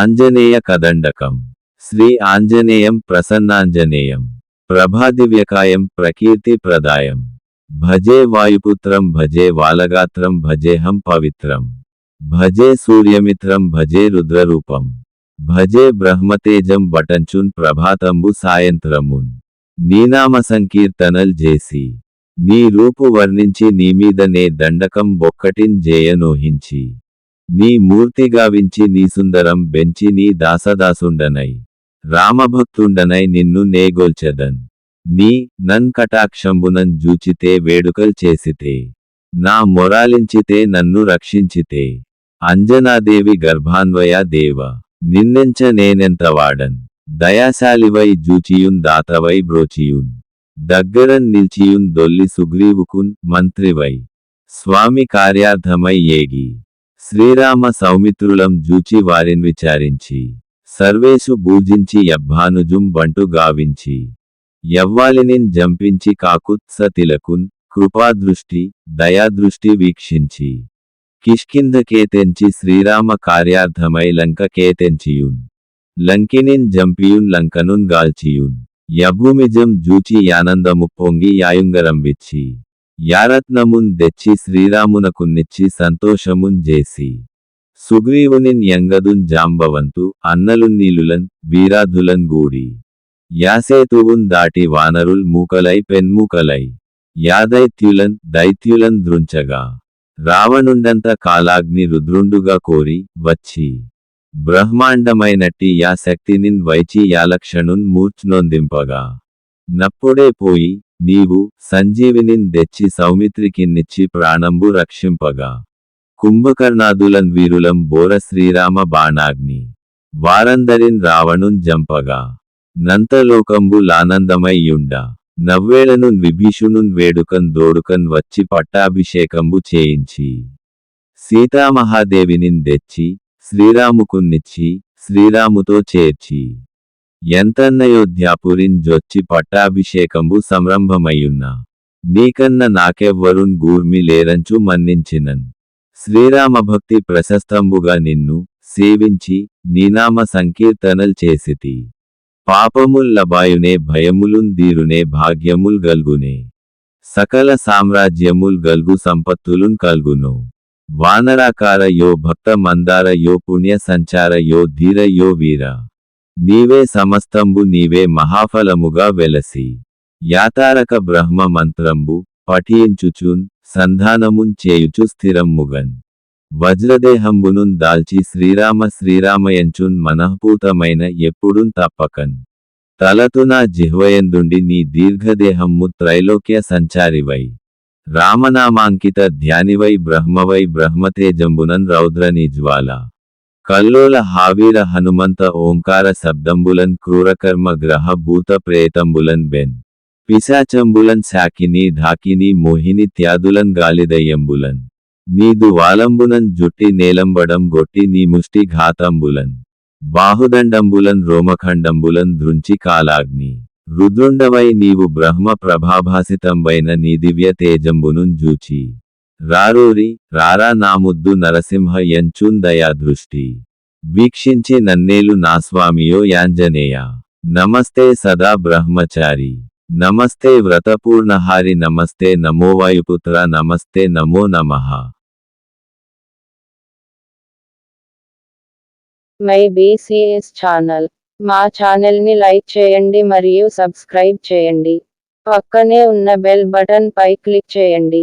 ఆంజనేయ కదండకం. శ్రీ ఆంజనేయం ప్రసన్నాంజనేయం. ప్రభాదివ్యకాయం ప్రకీర్తి ప్రదాయం. భజే వాయుపుత్రం భజే వాలగాత్రం భజేహం పవిత్రం. భజే సూర్యమిత్రం భజే రుద్రరూపం. భజే బ్రహ్మతేజం బటంచున్ ప్రభాతంబు సాయంత్రమున్. నీనామ సంకీర్తనల్ చేసి నీ రూపు వర్ణించి నీమీదనే దండకం బొక్కటిన్ జేయనోహించి. నీ మూర్తిగావించి నీ సుందరం బెంచి నీ దాసదాసుండనై. రామభక్తుండనై నిన్ను నేగొల్చెదన్. నీ నన్ కటాక్షంబునన్ జూచితే వేడుకల్ చేసితే. నా మొరాలించితే నన్ను రక్షించితే. అంజనాదేవి గర్భాన్వయ దేవ. నిన్నెంచ నేనెంతవాడన్ దయాశాలివై జూచియున్ దాతవై బ్రోచియున్. దగ్గరన్ నిల్చియున్ దొల్లి సుగ్రీవుకున్ మంత్రివై. స్వామి కార్యార్థమై ఏగి. శ్రీరామ సౌమిత్రులం జూచి వారిన్ విచారించి సర్వేషు భూజించి యబ్భానుజుం బంటు గావించి యవ్వాలినిన్ జంపించి కాకుత్స తిలకున్ కృపాదృష్టి దయాదృష్టి వీక్షించి కిష్కింధకేతెంచి శ్రీరామ కార్యార్థమై లంక కేతెంచియున్ లంకినిన్ జంపియున్ లంకనున్ గాల్చియున్ యభూమిజం జూచి యానందము పొంగి యాయుంగరంబిచ్చి యారత్నమున్ దెచ్చి శ్రీరామునకున్నిచ్చి సంతోషమున్ జేసి సుగ్రీవునిన్ యంగదున్ జాంబవంతు అన్నలున్నీలులన్ వీరాధులన్ గూడి యాసేతువున్ దాటి వానరుల్ మూకలై పెన్మూకలై యాదైత్యులన్ దైత్యులన్ దృంచగా రావణుండంత కాలాగ్ని రుద్రుండుగా కోరి వచ్చి బ్రహ్మాండమైనట్టి యా శక్తినిన్ వైచి యాలక్షణున్ మూర్చ్నొందింపగా నప్పుడే పోయి నీవు సంజీవినిన్ దెచ్చి సౌమిత్రికిన్నిచ్చి ప్రాణంబు రక్షింపగా. కుంభకర్ణాదులన్ వీరులం బోర శ్రీరామ బాణాగ్ని. వారందరిన్ రావణున్ జంపగా. నంతలోకంబు లానందమయ్యుండ. నవ్వేళనున్ విభీషునున్ వేడుకన్ దోడుకన్ వచ్చి పట్టాభిషేకంబు చేయించి. సీతామహాదేవినిన్ దెచ్చి శ్రీరాముకున్నిచ్చి శ్రీరాముతో చేర్చి. ఎంతన్నయోధ్యాపురిన్ జొచ్చి పట్టాభిషేకంబు సంరంభమయ్యున్న. నీకన్న నాకెవ్వరున్ గూర్మి లేరంచు మన్నించినన్. శ్రీరామభక్తి ప్రశస్తంబుగా నిన్ను సేవించి నీనామ సంకీర్తనల్ చేసితి. పాపముల్ లబాయునే భయములున్ దీరునే భాగ్యముల్ గల్గునే. సకల సామ్రాజ్యముల్ గల్గు సంపత్తులున్ కల్గును. వానరాకార యో భక్త మందార యో పుణ్య సంచార యో ధీర యో వీర. నీవే సమస్తంబు నీవే మహాఫలముగా వెలసి. యాతారక బ్రహ్మ మంత్రంబు పఠించుచున్ సంధానమున్ చేయుచు స్థిరమ్ముగన్. వజ్రదేహంబునున్ దాల్చి శ్రీరామ శ్రీరామయంచున్ మనఃపూతమైన ఎప్పుడున్ తప్పకన్. తలతునా జిహ్వయందుండి నీ దీర్ఘదేహమ్ము త్రైలోక్య సంచారివై. రామనామాంకిత ధ్యానివై బ్రహ్మవై బ్రహ్మతేజంబునన్ రౌద్ర జ్వాల కల్లోల హావీర హనుమంత ఓంకార శబ్దంబులన్ క్రూరకర్మ గ్రహ భూత ప్రేతంబులన్ బెన్. పిశాచంబులన్ శాకిని ఢాకిని మోహిని త్యాదులన్ గాలిదయ్యంబులన్. నీదు వాలంబునన్ జుట్టి నేలంబడం గొట్టి నీ ముష్టి ఘాతంబులన్. బాహుదండంబులన్ రోమఖండంబులన్ ధృంచి కాలాగ్ని. రుద్రుండవై నీవు బ్రహ్మ ప్రభాభాసితంబైన నీ దివ్య తేజంబునున్ జూచి. రారూరి రారా నాముద్దు నరసింహ యంచూన్ దయా దృష్టి. వీక్షించి నన్నేలు నా స్వామియో యాంజనేయ. నమస్తే సదా బ్రహ్మచారి. నమస్తే వ్రతపూర్ణహారి నమస్తే నమో వాయుపుత్ర నమస్తే నమో నమః. My BCS channel. మా ఛానల్ని లైక్ చేయండి మరియు సబ్స్క్రైబ్ చేయండి. పక్కనే ఉన్న బెల్ బటన్ పై క్లిక్ చేయండి.